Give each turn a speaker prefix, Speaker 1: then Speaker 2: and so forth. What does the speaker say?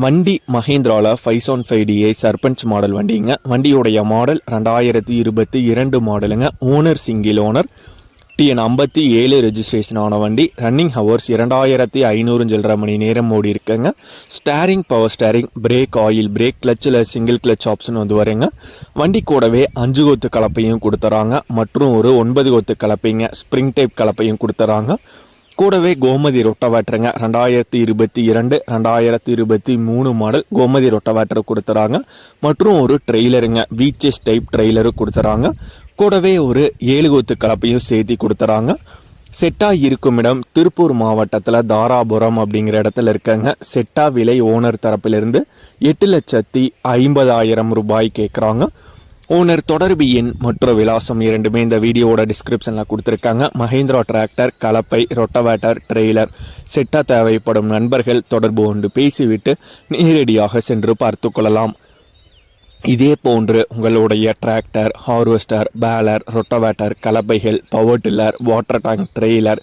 Speaker 1: வண்டி மஹேந்திராவில் five one five DA Sarpanch model வண்டிங்க. வண்டியுடைய மாடல் ரெண்டாயிரத்தி இருபத்தி இரண்டு மாடலுங்க ஓனர் சிங்கிள் ஓனர் டிஎன் ஐம்பத்தி ஏழு ரெஜிஸ்ட்ரேஷன் ஆன வண்டி. ரன்னிங் ஹவர்ஸ் இரண்டாயிரத்தி ஐநூறு சில்லரை மணி நேரம் ஓடி இருக்குங்க. Steering power steering brake oil brake கிளச்சில் single clutch option வந்து வரேங்க. வண்டி கூடவே அஞ்சு கொத்து கலப்பையும் கொடுத்துறாங்க. மற்றும் ஒரு ஒன்பது கொத்து கலப்பைங்க. ஸ்ப்ரிங் டைப் கலப்பையும் கொடுத்துறாங்க. கூடவே கோமதி ரொட்டவேட்டருங்க. ரெண்டாயிரத்தி இருபத்தி இரண்டு ரெண்டாயிரத்தி இருபத்தி மூணு மாடல் கோமதி ரொட்டவேட்டர் கொடுத்துறாங்க. மற்றும் ஒரு ட்ரெய்லருங்க பீச்சஸ் டைப் ட்ரெய்லரும் கொடுத்துறாங்க. கூடவே ஒரு ஏழு கொத்து கலப்பையும் சேர்த்தி கொடுத்துறாங்க. செட்டா இருக்கும் இடம் திருப்பூர் மாவட்டத்தில் தாராபுரம் அப்படிங்கிற இடத்துல இருக்காங்க. செட்டா விலை ஓனர் தரப்பிலிருந்து எட்டு லட்சத்தி ஐம்பதாயிரம் ரூபாய் கேட்குறாங்க ஓனர் தொடர்பு எண் மற்றும் விலாசம் இரண்டுமே இந்த வீடியோவோட டிஸ்கிரிப்ஷனில் கொடுத்துருக்காங்க. மஹேந்திரா டிராக்டர் கலப்பை ரொட்டவேட்டர் ட்ரெய்லர் செட்டாக தேவைப்படும் நண்பர்கள் தொடர்பு கொண்டு பேசிவிட்டு நேரடியாக சென்று பார்த்து கொள்ளலாம். இதே போன்று உங்களுடைய tractor harvester baler rotavator கலப்பைகள் power tiller water tank trailer